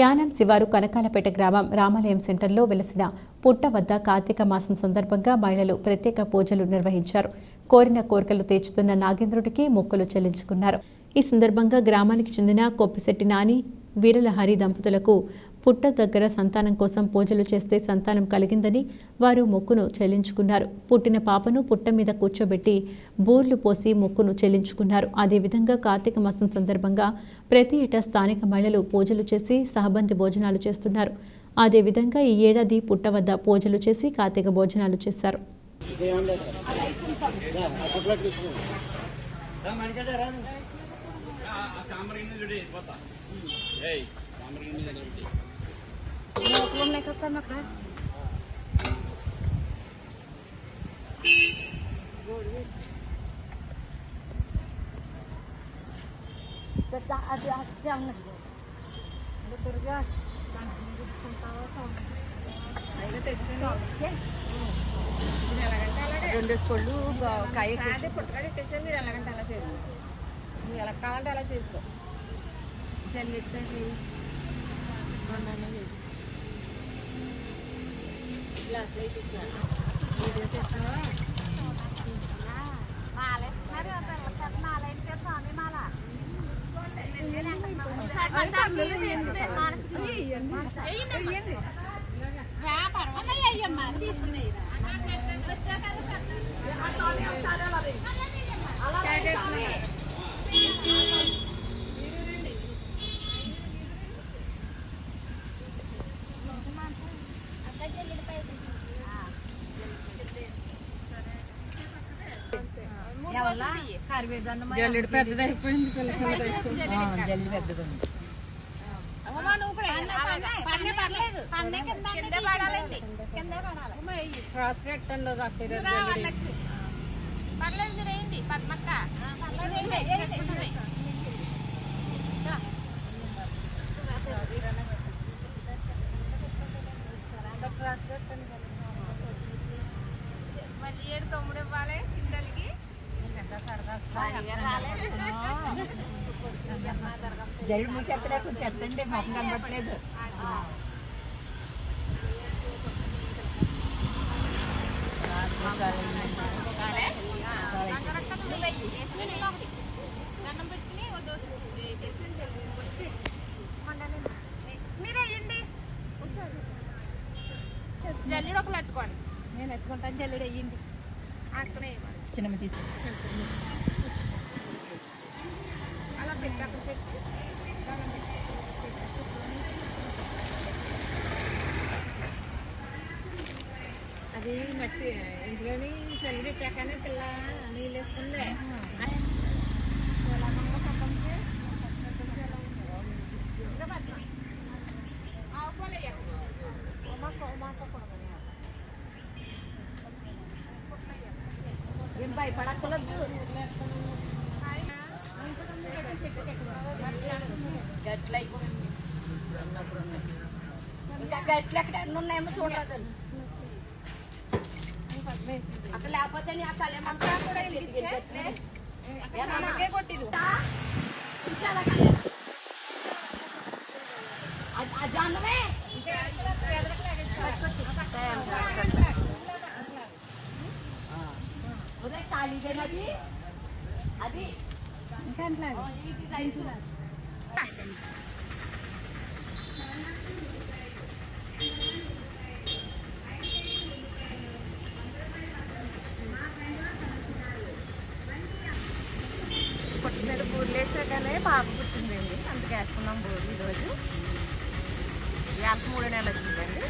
యానం శివారు కనకాలపేట గ్రామం రామాలయం సెంటర్లో వెలసిన పుట్ట వద్ద కార్తీక మాసం సందర్భంగా మహిళలు ప్రత్యేక పూజలు నిర్వహించారు. కోరిన కోరికలు తీర్చుతున్న నాగేంద్రుడికి మొక్కులు చెల్లించుకున్నారు. ఈ సందర్భంగా గ్రామానికి చెందిన కొప్పిశెట్టి నాని వీరలహరి దంపతులకు పుట్ట దగ్గర సంతానం కోసం పూజలు చేస్తే సంతానం కలిగిందని వారు మొక్కును చెల్లించుకున్నారు పుట్టిన పాపను పుట్ట మీద కూర్చోబెట్టి బూర్లు పోసి మొక్కును చెల్లించుకున్నారు అదేవిధంగా కార్తీక మాసం సందర్భంగా ప్రతి ఏటా స్థానిక మహిళలు పూజలు చేసి సహబంది భోజనాలు చేస్తున్నారు అదేవిధంగా ఈ ఏడాది పుట్ట వద్ద పూజలు చేసి కార్తీక భోజనాలు చేశారు లోపల ఉన్నాయి కదా సార్ అక్కడ అది అది ఉన్నది దుర్గా రెండు పళ్ళు కాయ పుట్టకాడ మీరు ఎలాగంటే అలా చేసుకో నువ్వు ఎలా కావాలంటే అలా చేసుకో చల్లిస్తే జల్లుడు పెద్దది అయిపోయింది జల్లు పెద్దది క్రాస్ కట్టండి క్రాస్ కట్టండి మరి ఏడు తమ్ముడు జల్లు మూసేత్తలే కొంచెం ఎత్తండి మొహం కనబట్టలేదు జల్లుడు ఒకరు అట్టుకోండి. నేను ఎత్తుకుంటాను జల్లుడు అయ్యింది ఇవ్వాలి చిన్నమ్మ తీసు అలా పెట్టి అక్కడ పెట్టి అది మట్టి ఇంట్లోని చల్లి పెట్టాకనే పిల్ల నీళ్ళు వేసుకుందే ఏం భయపడక్కలొద్దు గట్ల ఇంకా గట్లు ఎక్కడ ఎన్ని ఉన్నాయేమో చూడలేదు అక్కడ లేకపోతే నీ ఆ కళ్యాణ కూడా నాకే కొట్టిదు జన్నమే ఉదయం ఖాళీదేనది అది ఆ, ఇది బూర్లు వేసాకనే పాప పుట్టిందండి అందుకే వేసుకున్నాం బూర్లు ఈరోజు. ఇవాళ మూడు నెలలు వచ్చిందండి.